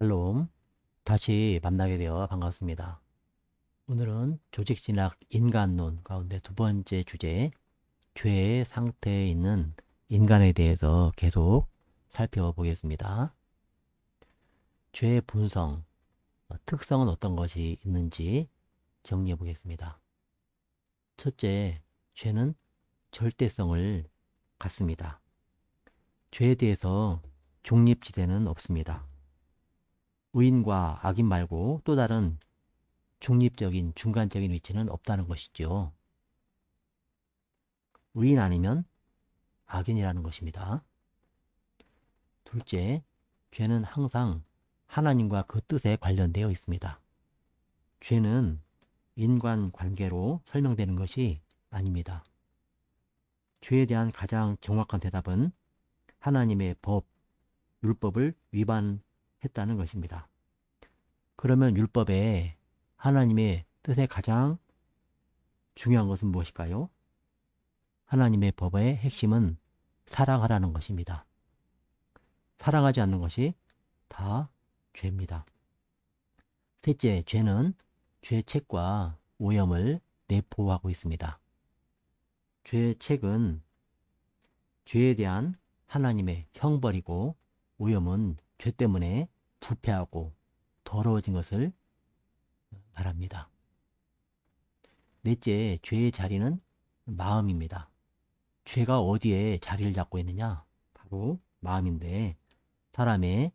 샬롬. 다시 만나게 되어 반갑습니다. 오늘은 조직신학 인간론 가운데 두 번째 주제, 죄의 상태에 있는 인간에 대해서 계속 살펴보겠습니다. 죄의 본성, 어, 특성은 어떤 것이 있는지 정리해 보겠습니다. 첫째, 죄는 절대성을 갖습니다. 죄에 대해서 중립지대는 없습니다. 의인과 악인 말고 또 다른 중립적인 중간적인 위치는 없다는 것이죠. 의인 아니면 악인이라는 것입니다. 둘째, 죄는 항상 하나님과 그 뜻에 관련되어 있습니다. 죄는 인간 관계로 설명되는 것이 아닙니다. 죄에 대한 가장 정확한 대답은 하나님의 법, 율법을 위반 했다는 것입니다. 그러면 율법에 하나님의 뜻에 가장 중요한 것은 무엇일까요? 하나님의 법의 핵심은 사랑하라는 것입니다. 사랑하지 않는 것이 다 죄입니다. 셋째, 죄는 죄책과 오염을 내포하고 있습니다. 죄책은 죄에 대한 하나님의 형벌이고 오염은 죄 때문에 부패하고 더러워진 것을 말합니다. 넷째, 죄의 자리는 마음입니다. 죄가 어디에 자리를 잡고 있느냐? 바로 마음인데 사람의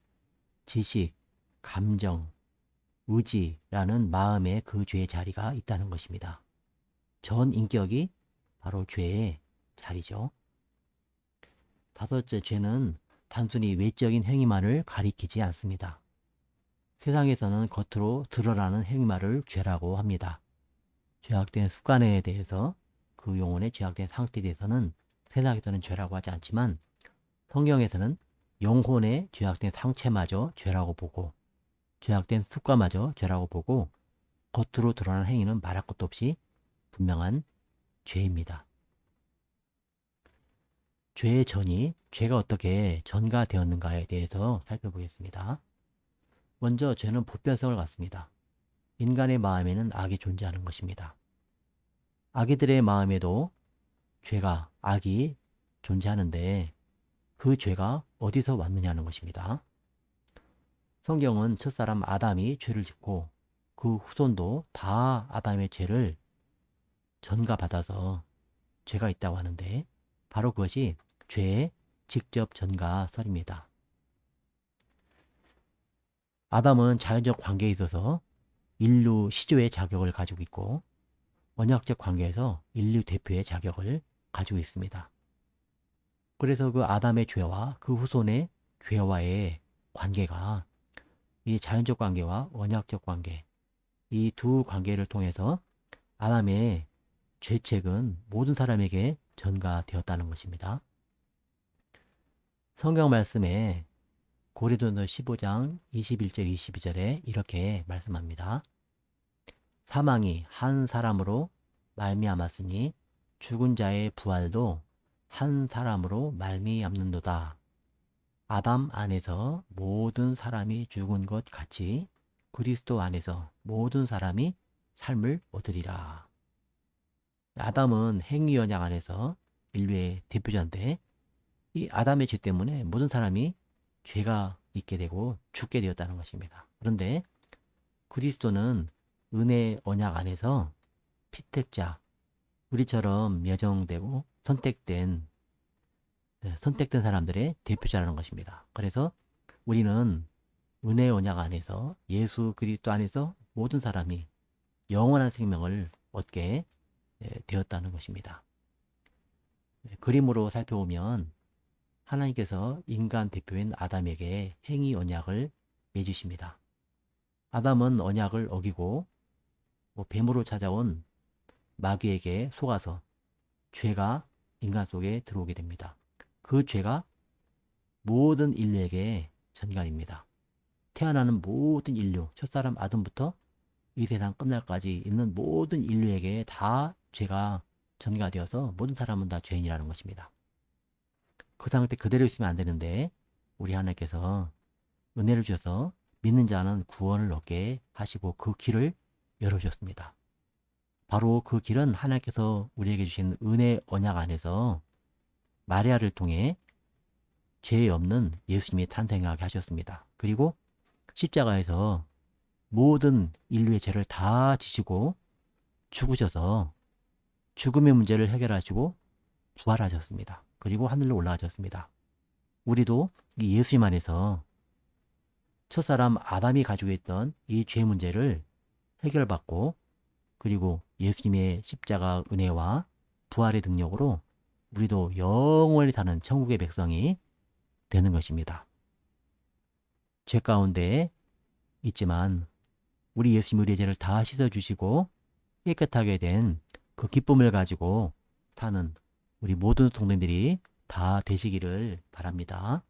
지식, 감정, 의지라는 마음에 그 죄의 자리가 있다는 것입니다. 전 인격이 바로 죄의 자리죠. 다섯째, 죄는 단순히 외적인 행위만을 가리키지 않습니다. 세상에서는 겉으로 드러나는 행위만을 죄라고 합니다. 죄악된 습관에 대해서 그 용어의 죄악된 상태에 대해서는 세상에서는 죄라고 하지 않지만 성경에서는 영혼의 죄악된 상체마저 죄라고 보고 죄악된 습관마저 죄라고 보고 겉으로 드러나는 행위는 말할 것도 없이 분명한 죄입니다. 죄의 전이 죄가 어떻게 전가되었는가에 대해서 살펴보겠습니다. 먼저 죄는 보편성을 갖습니다. 인간의 마음에는 악이 존재하는 것입니다. 아기들의 마음에도 죄가, 악이 존재하는데 그 죄가 어디서 왔느냐는 것입니다. 성경은 첫사람 아담이 죄를 짓고 그 후손도 다 아담의 죄를 전가받아서 죄가 있다고 하는데 바로 그것이 죄의 직접 전가설입니다. 아담은 자연적 관계에 있어서 인류 시조의 자격을 가지고 있고 언약적 관계에서 인류 대표의 자격을 가지고 있습니다. 그래서 그 아담의 죄와 그 후손의 죄와의 관계가 이 자연적 관계와 언약적 관계 이 두 관계를 통해서 아담의 죄책은 모든 사람에게 전가되었다는 것입니다. 성경 말씀에 고린도서 15장 21절 22절에 이렇게 말씀합니다. 사망이 한 사람으로 말미암았으니 죽은 자의 부활도 한 사람으로 말미암는도다. 아담 안에서 모든 사람이 죽은 것 같이 그리스도 안에서 모든 사람이 삶을 얻으리라. 아담은 행위 연약 안에서 인류의 대표자인데 이 아담의 죄 때문에 모든 사람이 죄가 있게 되고 죽게 되었다는 것입니다. 그런데 그리스도는 은혜 언약 안에서 피택자, 우리처럼 여정되고 선택된 네, 선택된 사람들의 대표자라는 것입니다. 그래서 우리는 은혜 언약 안에서 예수 그리스도 안에서 모든 사람이 영원한 생명을 얻게 예, 되었다는 것입니다. 네, 그림으로 살펴보면 하나님께서 인간 대표인 아담에게 행위 언약을 내주십니다. 아담은 언약을 어기고 뭐 뱀으로 찾아온 마귀에게 속아서 죄가 인간 속에 들어오게 됩니다. 그 죄가 모든 인류에게 전가입니다. 태어나는 모든 인류, 첫사람 아담부터 이 세상 끝날까지 있는 모든 인류에게 다 죄가 전가 되어서 모든 사람은 다 죄인이라는 것입니다. 그 상태 그대로 있으면 안 되는데 우리 하나님께서 은혜를 주셔서 믿는 자는 구원을 얻게 하시고 그 길을 열어주셨습니다. 바로 그 길은 하나님께서 우리에게 주신 은혜 언약 안에서 마리아를 통해 죄 없는 예수님이 탄생하게 하셨습니다. 그리고 십자가에서 모든 인류의 죄를 다 지시고 죽으셔서 죽음의 문제를 해결하시고 부활하셨습니다. 그리고 하늘로 올라가셨습니다. 우리도 이 예수님 안에서 첫사람 아담이 가지고 있던 이 죄 문제를 해결받고 그리고 예수님의 십자가 은혜와 부활의 능력으로 우리도 영원히 사는 천국의 백성이 되는 것입니다. 죄 가운데 있지만 우리 예수님 우리의 죄를 다 씻어주시고 깨끗하게 된 그 기쁨을 가지고 사는 우리 모든 동생들이 다 되시기를 바랍니다.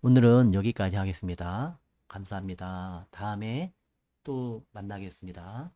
오늘은 여기까지 하겠습니다. 감사합니다. 다음에 또 만나겠습니다.